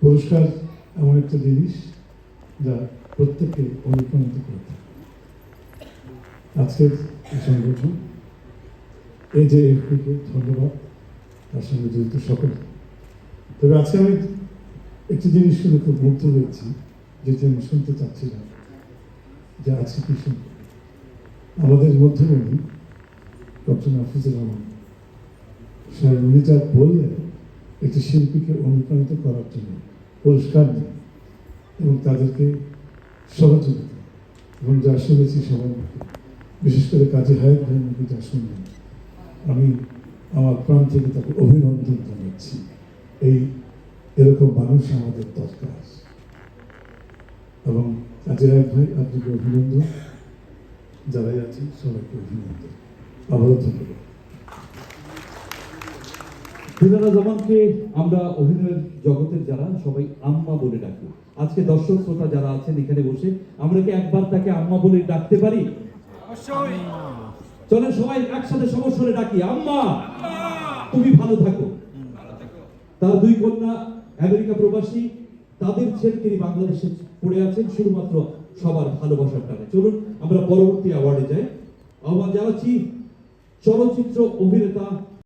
পুরস্কার এমন একটা জিনিস যা প্রত্যেককে অনুপ্রাণিত করে। আজকের সংগঠন, এই যে এফপিকে ধন্যবাদ, তার সঙ্গে জড়িত সকল। তবে আজকে আমি একটি জিনিস শুনে খুব মুগ্ধ হয়েছি যেটি আমি শুনতে চাচ্ছিলাম, যে আজকে কি শুনব? আমাদের মধ্যমণি ডক্টর নাফিজুর রহমান সাহেব, উনি যা বললেন একটি শিল্পীকে অনুপ্রাণিত করার জন্য পুরস্কার দেন এবং তাদেরকে সহযোগিতা এবং যা শুনেছি সবার মুখে, বিশেষ করে কাজী হায়াত ভাইয়ের মুখে যা শুনলাম, আমি আমার প্রাণ থেকে তাকে অভিনন্দন জানাচ্ছি। এই এরকম মানুষ আমাদের দরকার। এবং কাজী হায়াত ভাই, আপনাকে অভিনন্দন যারাই আছেন সবাইকে অভিনন্দন। আবারও ধন্যবাদ। দিনারা জামানকে আমরা অভিনয়ের জগতের যারা সবাই আম্মা বলে ডাকি। আজকে দর্শক শ্রোতা যারা আছেন এখানে বসে আমরা কি একবার তাকে আম্মা বলে ডাকতে পারি? চলেন সবাই একসাথে সমস্যরে ডাকি আম্মা! তুমি ভালো থাকো। তার দুই কন্যা আমেরিকা প্রবাসী তাদের ছেলে তিনি বাংলাদেশে পড়ে আছেন শুধুমাত্র সবার ভালোবাসার টানে। চলুন আমরা পরবর্তী অ্যাওয়ার্ডে যাই। আহ্বান জানাচ্ছি চলচ্চিত্র অভিনেতা